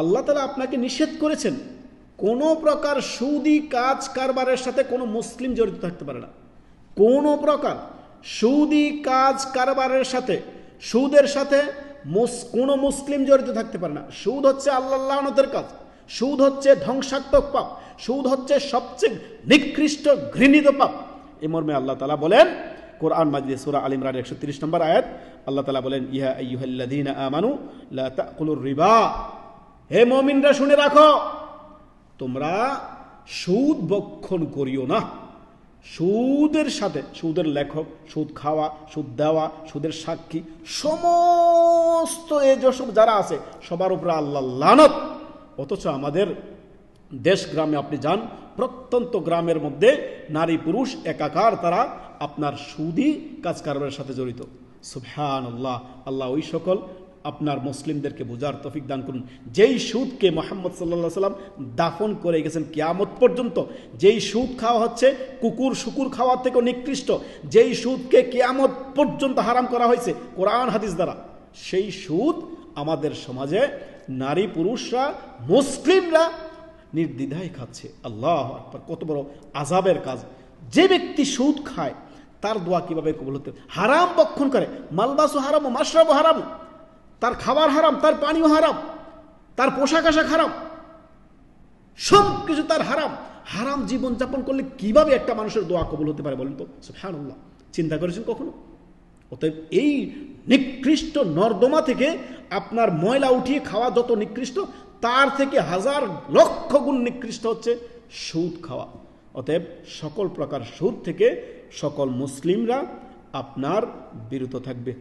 আল্লাহ তালা আপনাকে নিষেধ করেছেন, কোনো প্রকার সুদি কাজ কারবারের সাথে কোনো মুসলিম জড়িত থাকতে পারে না। কোনো প্রকার সুদি কাজ কারবারের সাথে, সুদের সাথে কোনো মুসলিম জড়িত থাকতে পারে না। সুদ হচ্ছে আল্লাহনতের কাজ। সুদ হচ্ছে ধ্বংসাত্মক পাপ। সুদ হচ্ছে সবচেয়ে নিকৃষ্ট ঘৃণিত পাপ। এ মর্মে আল্লাহ তালা বলেন, কোরআন মাজিদে সুরা আল ইমরান একশো তিরিশ নম্বর আয়াত, আল্লাহ তালা বলেন ইহা আইয়ুহাল্লাযীনা আমানু লা তাকুলুর রিবা। হে মমিনরা শুনে রাখো, তোমরা সুদ বক্ষণ করিও না। সুদের সাথে, সুদের লেখক, সুদ খাওয়া, সুদ দেওয়া, সুদের সাক্ষী, সমস্ত এ যেসব যারা আছে, সবার উপরে আল্লাহ লানত। অথচ আমাদের দেশ গ্রামে আপনি যান, প্রত্যন্ত গ্রামের মধ্যে নারী পুরুষ একাকার তারা আপনার সুদি কাজ কারবারের সাথে জড়িত। সুবহান আল্লাহ আল্লাহ ওই সকল আপনার মুসলিমদেরকে বোঝার তফিক দান করুন। যেই সুদকে মোহাম্মদ সাল্লাহ সাল্লাম দাফন করে গেছেন কিয়ামত পর্যন্ত, যেই সুদ খাওয়া হচ্ছে, কুকুর শুকুর খাওয়ার থেকেও নিকৃষ্ট। যেই সুদকে কিয়ামত পর্যন্ত হারাম করা হয়েছে, কোরআন হাদিস দ্বারা। সেই সুদ আমাদের সমাজে নারী পুরুষরা, মুসলিমরা নির্দ্বিধায় খাচ্ছে। আল্লাহ আকবার, কত বড় আজাবের কাজ। যে ব্যক্তি সুদ খায়, তার দোয়া কীভাবে কবুল হতে হারাম বক্ষণ করে। মালবাসু হারাম মাসরাবু হারাম তার খাবার হারাম, তার পানীয় হারাম, তার পোশাক আশাক হারাম, সব কিছু তার হারাম। হারাম জীবন যাপন করলে কীভাবে একটা মানুষের দোয়া কবুল হতে পারে বলেন তো? সুবহানাল্লাহ। চিন্তা করেছেন কখনো? অতএব এই নিকৃষ্ট নর্দমা থেকে আপনার ময়লা উঠিয়ে খাওয়া যত নিকৃষ্ট, তার থেকে হাজার লক্ষ গুণ নিকৃষ্ট হচ্ছে সুদ খাওয়া। অতএব সকল প্রকার সুদ থেকে সকল মুসলিমরা আপনার বিরত থাকবে।